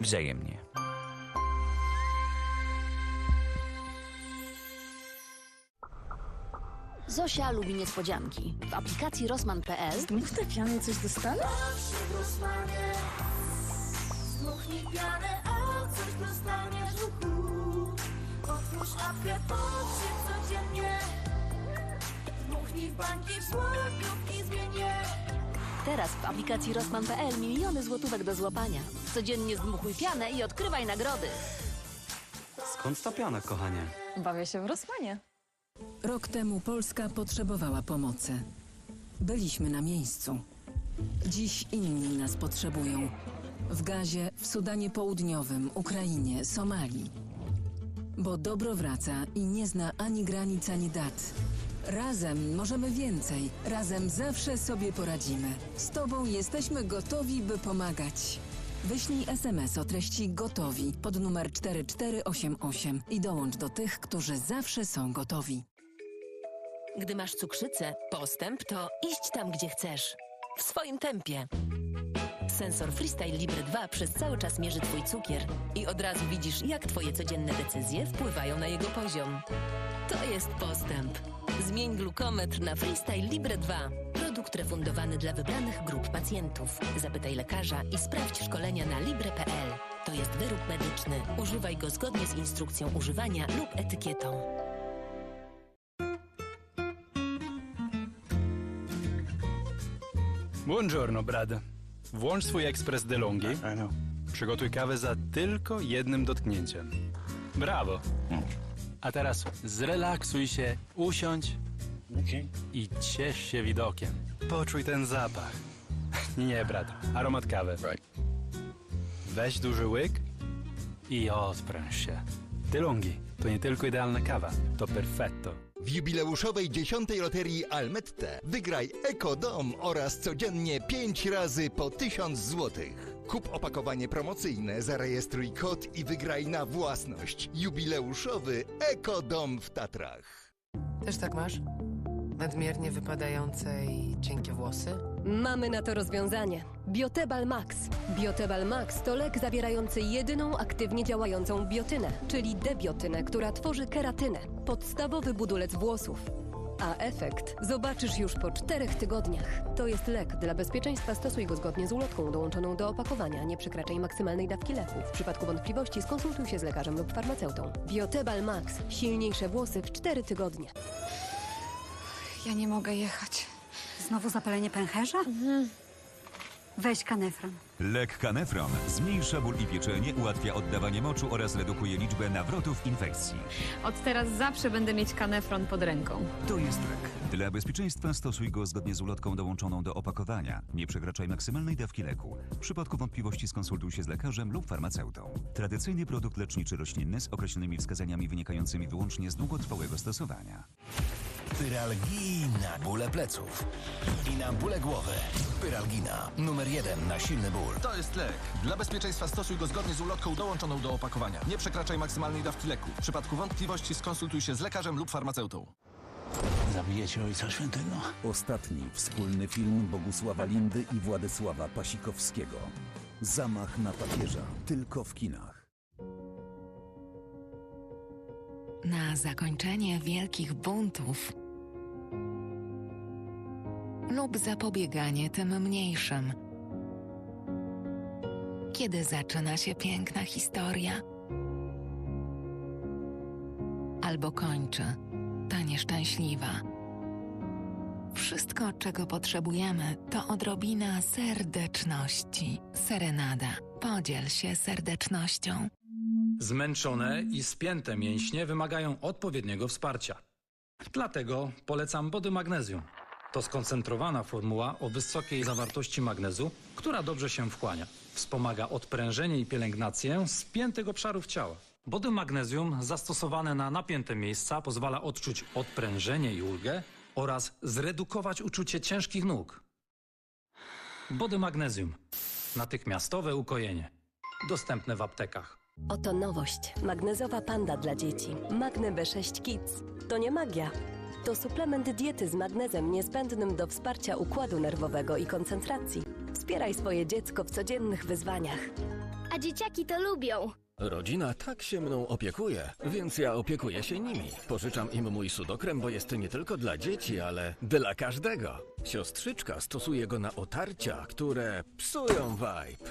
Wzajemnie. Zosia lubi niespodzianki. W aplikacji Rosman.pl Znów te piany coś dostaną? Rosmanie Zmuchnij pianę, a coś dostaniesz uhu. Otwórz apkę, pokrzyk codziennie Dmuchnij w bańki, w złotówki zmienię Teraz w aplikacji Rosman.pl miliony złotówek do złapania. Codziennie zdmuchuj pianę i odkrywaj nagrody. Skąd ta piana, kochanie? Bawię się w Rosmanie. Rok temu Polska potrzebowała pomocy. Byliśmy na miejscu. Dziś inni nas potrzebują. W Gazie, w Sudanie Południowym, Ukrainie, Somalii. Bo dobro wraca i nie zna ani granic, ani dat. Razem możemy więcej. Razem zawsze sobie poradzimy. Z Tobą jesteśmy gotowi, by pomagać. Wyślij SMS o treści gotowi pod numer 4488 i dołącz do tych, którzy zawsze są gotowi. Gdy masz cukrzycę, postęp to iść tam, gdzie chcesz. W swoim tempie. Sensor Freestyle Libre 2 przez cały czas mierzy Twój cukier i od razu widzisz, jak Twoje codzienne decyzje wpływają na jego poziom. To jest postęp. Zmień glukometr na Freestyle Libre 2. Produkt refundowany dla wybranych grup pacjentów. Zapytaj lekarza i sprawdź szkolenia na libre.pl. To jest wyrób medyczny. Używaj go zgodnie z instrukcją używania lub etykietą. Buongiorno, Brad. Włącz swój ekspres DeLonghi. Przygotuj kawę za tylko jednym dotknięciem. Brawo. A teraz zrelaksuj się, usiądź i ciesz się widokiem. Poczuj ten zapach. Nie, Brad. Aromat kawy. Weź duży łyk i odpręż się. DeLonghi to nie tylko idealna kawa, to perfetto. W jubileuszowej dziesiątej loterii Almette wygraj Ekodom oraz codziennie 5 razy po 1000 złotych. Kup opakowanie promocyjne, zarejestruj kod i wygraj na własność. Jubileuszowy Ekodom w Tatrach. Też tak masz? Nadmiernie wypadające i cienkie włosy? Mamy na to rozwiązanie. Biotebal Max. Biotebal Max to lek zawierający jedyną aktywnie działającą biotynę, czyli debiotynę, która tworzy keratynę, podstawowy budulec włosów. A efekt zobaczysz już po czterech tygodniach. To jest lek. Dla bezpieczeństwa stosuj go zgodnie z ulotką dołączoną do opakowania. Nie przekraczaj maksymalnej dawki leku. W przypadku wątpliwości skonsultuj się z lekarzem lub farmaceutą. Biotebal Max. Silniejsze włosy w cztery tygodnie. Ja nie mogę jechać. Znowu zapalenie pęcherza? Weź kanefron. Lek Canefron zmniejsza ból i pieczenie, ułatwia oddawanie moczu oraz redukuje liczbę nawrotów infekcji. Od teraz zawsze będę mieć kanefron pod ręką. To jest lek. Dla bezpieczeństwa stosuj go zgodnie z ulotką dołączoną do opakowania. Nie przekraczaj maksymalnej dawki leku. W przypadku wątpliwości skonsultuj się z lekarzem lub farmaceutą. Tradycyjny produkt leczniczy roślinny z określonymi wskazaniami wynikającymi wyłącznie z długotrwałego stosowania. Pyralgina. Bóle pleców. I na bóle głowy. Pyralgina. Numer jeden na silny ból. To jest lek. Dla bezpieczeństwa stosuj go zgodnie z ulotką dołączoną do opakowania. Nie przekraczaj maksymalnej dawki leku. W przypadku wątpliwości skonsultuj się z lekarzem lub farmaceutą. Zabijecie Ojca Świętego? Ostatni wspólny film Bogusława Lindy i Władysława Pasikowskiego. Zamach na papieża. Tylko w kinach. Na zakończenie wielkich buntów lub zapobieganie tym mniejszym. Kiedy zaczyna się piękna historia, albo kończy ta nieszczęśliwa. Wszystko, czego potrzebujemy, to odrobina serdeczności. Serenada. Podziel się serdecznością. Zmęczone i spięte mięśnie wymagają odpowiedniego wsparcia. Dlatego polecam Body Magnesium. To skoncentrowana formuła o wysokiej zawartości magnezu, która dobrze się wchłania. Wspomaga odprężenie i pielęgnację spiętych obszarów ciała. Body Magnesium zastosowane na napięte miejsca pozwala odczuć odprężenie i ulgę oraz zredukować uczucie ciężkich nóg. Body Magnesium. Natychmiastowe ukojenie. Dostępne w aptekach. Oto nowość. Magnezowa panda dla dzieci. Magne B6 Kids. To nie magia. To suplement diety z magnezem niezbędnym do wsparcia układu nerwowego i koncentracji. Wspieraj swoje dziecko w codziennych wyzwaniach. A dzieciaki to lubią. Rodzina tak się mną opiekuje, więc ja opiekuję się nimi. Pożyczam im mój sudokrem, bo jest nie tylko dla dzieci, ale dla każdego. Siostrzyczka stosuje go na otarcia, które psują vibe.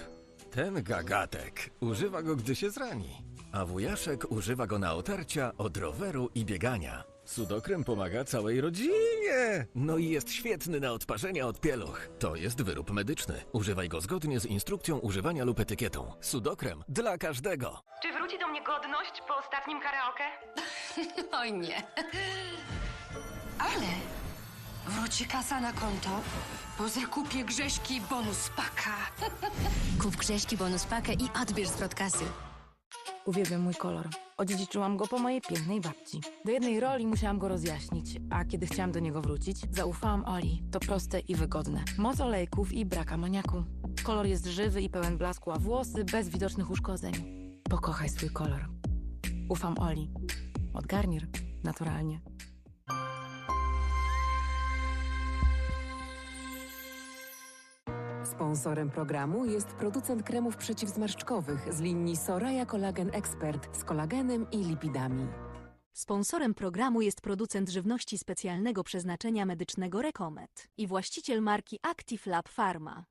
Ten gagatek używa go, gdy się zrani, a wujaszek używa go na otarcia od roweru i biegania. Sudokrem pomaga całej rodzinie! No i jest świetny na odparzenia od pieluch. To jest wyrób medyczny. Używaj go zgodnie z instrukcją używania lub etykietą. Sudokrem dla każdego. Czy wróci do mnie godność po ostatnim karaoke? Oj nie. Ale wróci kasa na konto po zakupie Grześki bonus paka. Kup Grześki bonus pakę i odbierz zwrot kasy. Uwielbiam mój kolor. Odziedziczyłam go po mojej pięknej babci. Do jednej roli musiałam go rozjaśnić, a kiedy chciałam do niego wrócić, zaufałam Oli. To proste i wygodne. Moc olejków i brak amoniaku. Kolor jest żywy i pełen blasku, a włosy bez widocznych uszkodzeń. Pokochaj swój kolor. Ufam Oli. Od Garnier. Naturalnie. Sponsorem programu jest producent kremów przeciwzmarszczkowych z linii Soraya Collagen Expert z kolagenem i lipidami. Sponsorem programu jest producent żywności specjalnego przeznaczenia medycznego Rekomet i właściciel marki Active Lab Pharma.